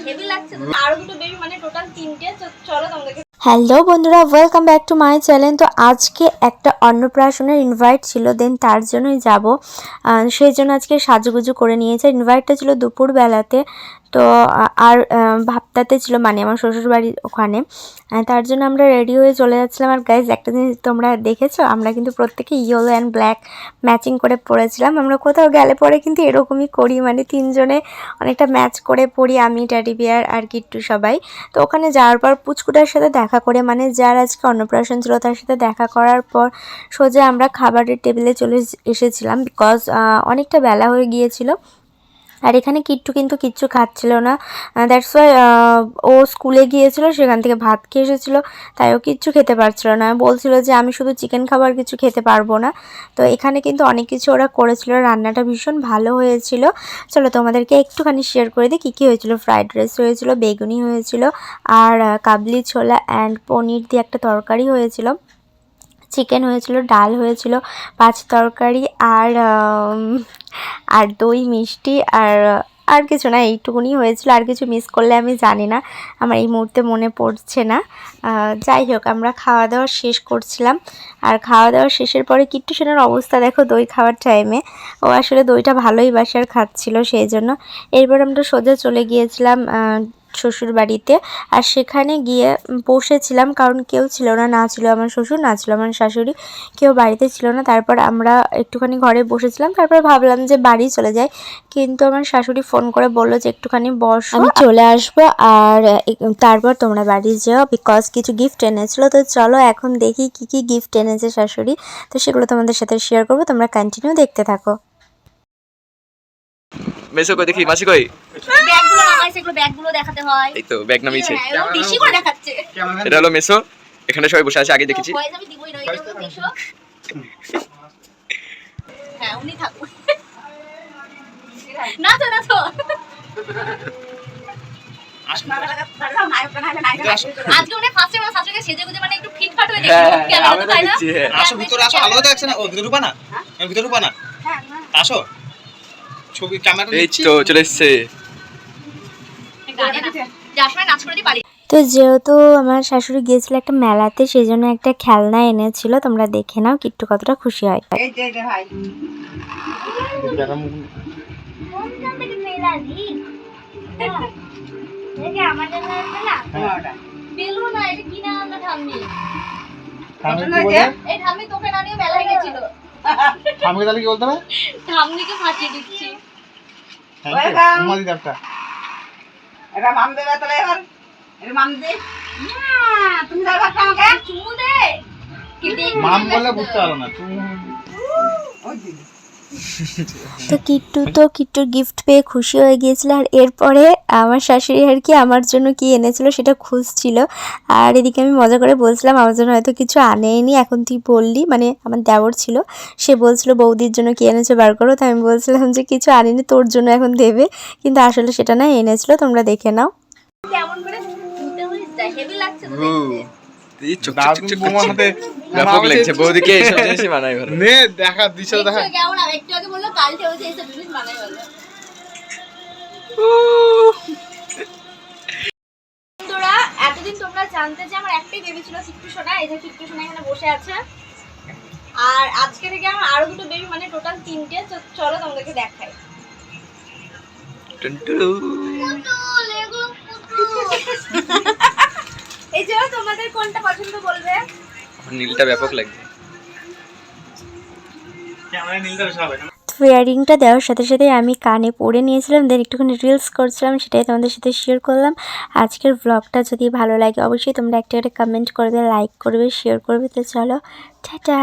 Baby মানে hello বন্ধুরা welcome back to my channel তো আজকে একটা অন্নপ্রাশনের ইনভাইট ছিল দেন তার জন্যই যাব। সেই জন্য আজকে সাজুগুজু করে নিয়েছে। ইনভাইটটা ছিল দুপুরবেলাতে। তো আর ভাবতাতে ছিল মানে আমার শ্বশুরবাড়ির ওখানে। তার জন্য আমরা রেডি হয়ে চলে যাচ্ছিলাম। আর গাইজ একটা জিনিস তোমরা দেখেছ? আমরা কিন্তু প্রত্যেকে ইয়েলো অ্যান্ড ব্ল্যাক ম্যাচিং করে পরেছিলাম আমরা কোথাও গেলে পরে কিন্তু এরকমই করি। মানে তিনজনে অনেকটা ম্যাচ করে পড়ি, আমি ট্যাডি বিয়ার আর কিট্টু সবাই। তো ওখানে যাওয়ার পর পুচকুটার সাথে দেখা করে মানে যার আজকে অন্নপ্রাশন ছিল তার সাথে দেখা করার পর সোজা আমরা খাবারের টেবিলে চলে এস- এসেছিলাম বিকজ অনেকটা বেলা হয়ে গিয়েছিল। আর এখানে কিট্টু কিন্তু কিচ্ছু খাচ্ছিল না। দ্যাটস ওয়াই ও স্কুলে গিয়েছিল, সেখান থেকে ভাত খেয়ে এসেছিল, তাই ও কিচ্ছু খেতে পারছিল না। বলছিল যে আমি শুধু চিকেন খাবার কিছু খেতে পারব না। তো এখানে কিন্তু অনেক কিছু ওরা করেছিল, রান্নাটা ভীষণ ভালো হয়েছিল। চলো তোমাদেরকে একটুখানি শেয়ার করে দিই, কী কী হয়েছিল? ফ্রাইড রাইস হয়েছিল, বেগুনি হয়েছিল, আর কাবলি ছোলা অ্যান্ড পনির দিয়ে একটা তরকারি হয়েছিল। চিকেন হয়েছিল, ডাল হয়েছিল, পাঁচ তরকারি আর আর দই, মিষ্টি আর আর কিছু না, এইটুকুনি হয়েছিল। আর কিছু মিস করলে আমি জানি না, আমার এই মুহূর্তে মনে পড়ছে না। যাই হোক, আমরা খাওয়া দাওয়া শেষ করছিলাম। আর খাওয়া দাওয়া শেষের পরে কিট্টু সেনার অবস্থা, দেখো দই খাওয়ার টাইমে ও আসলে দইটা ভালোই বাসে আর খাচ্ছিল, সেই জন্য। এরপর আমরা সোজা চলে গিয়েছিলাম শ্বশুর বাড়িতে আর সেখানে গিয়ে বসেছিলাম কারণ কেউ ছিল না না ছিল আমার শ্বশুর না ছিল আমার শাশুড়ি কেউ বাড়িতে ছিল না। তারপর আমরা একটুখানি ঘরে বসেছিলাম তারপর ভাবলাম যে বাড়ি চলে যাই। কিন্তু আমার শাশুড়ি ফোন করে বলল যে একটুখানি বসো। আমি চলে আসব আর তারপর তোমরা বাড়ি যাও বিকজ কিছু গিফট এনেছিলো। তো চলো এখন দেখি কি কি গিফট এনেছে শাশুড়ি। তো সেগুলো তোমাদের সাথে শেয়ার করব তোমরা কন্টিনিউ দেখতে থাকো। মেসো কই দেখি মাসি কই? ব্যাগগুলো দেখাতে হয়। এই তো ব্যাগ নামিয়েছে হ্যাঁ, বেশি করে দেখাচ্ছে। এটা হলো মেসো এখানে সবাই বসে আছে আগে দেখেছি। তো ভয়েস আমি দিবই না এটা হলো দেশো হ্যাঁ উনি থাকুন না তো না তো। আজকে উনি ফার্স্ট টাইম আমার সেজে গুজে মানে একটু ফিটফাট হয়ে হ্যাঁ, দেখি হ্যাঁ, ক্যামেরা আমরা তো তাই না? হ্যাঁ। আসো ভিতরে আসো আলো দেখছে না ও ভিতরে ঢুকা না? ভিতরে ঢুকা না? আসো। ছবি ক্যামেরা এই তো চলে এসছে। গানে না যার সময় নাচ করে দিই পারি তো যেহেতু আমার শাশুড়ি গিয়েছিল একটা মেলাতে সেই জন্য একটা খেলনা এনেছিল তোমরা দেখে নাও কিট্টু কতটা খুশি হয়। ঠাম্মিকে তাহলে কি বলতে হবে? ঠাম্মিকে ফাটিয়ে দিচ্ছি। এটা মাম দেবে তাহলে এবার? এটা মাম দে না, তুমি আমাকে চুমু দে। কি মাম বললে বুঝতে পারো না তুমি ওই দিদি। তো কিট্টু তো কিট্টুর গিফট পেয়ে খুশি হয়ে গিয়েছিল আর এরপরে আমার শাশুড়ি আর কি আমার জন্য কি এনেছিল সেটা খুঁজছিল। আর এদিকে আমি মজা করে বলছিলাম আমার জন্য হয়তো কিছু আনেনি এখন তুই বললি মানে আমার দেওর ছিল। সে বলছিল বৌদির জন্য কি এনেছো বার করো? তাই আমি বলছিলাম যে কিছু আনিনি তোর জন্য এখন দেবে। কিন্তু আসলে সেটা না এনেছিল তোমরা দেখে নাও। কেমন করে? হেভি লাগছে তো দেখতে। এই চুক দাও চুক তুমি চুক বোমার হাতে ব্যাপক লাগছে বৌদিকে এইসব জিনিসই মানায় ভালো নে দেখা দিছে দেখা কেমন আমি একটু আগে বলল কালকে হচ্ছে এইসব জিনিস বানাই বলে। বন্ধুরা এতদিন তোমরা জানতে যে আমার একটাই বেবি ছিল সোনা এই যে সোনা এখানে বসে আছে। আর আজকে থেকে আমার আরও দুটো বেবি মানে টোটাল তিনটে তো চলো তোমাদেরকে দেখাই। তোমাদের কোনটা পছন্দ বলবে? আমার নীলটা ব্যাপক লাগবে। ক্যামেরা নীলটা বেশ হবে ইয়ারিংটা দেওয়ার সাথে সাথে আমি কানে পরে নিয়েছিলাম দেন একটুখানি রিলস করছিলাম সেটাই তোমাদের সাথে শেয়ার করলাম। আজকের ব্লগটা যদি ভালো লাগে অবশ্যই তোমরা একটা একটা কমেন্ট করবে লাইক করবে শেয়ার করবে তো চলো টাটা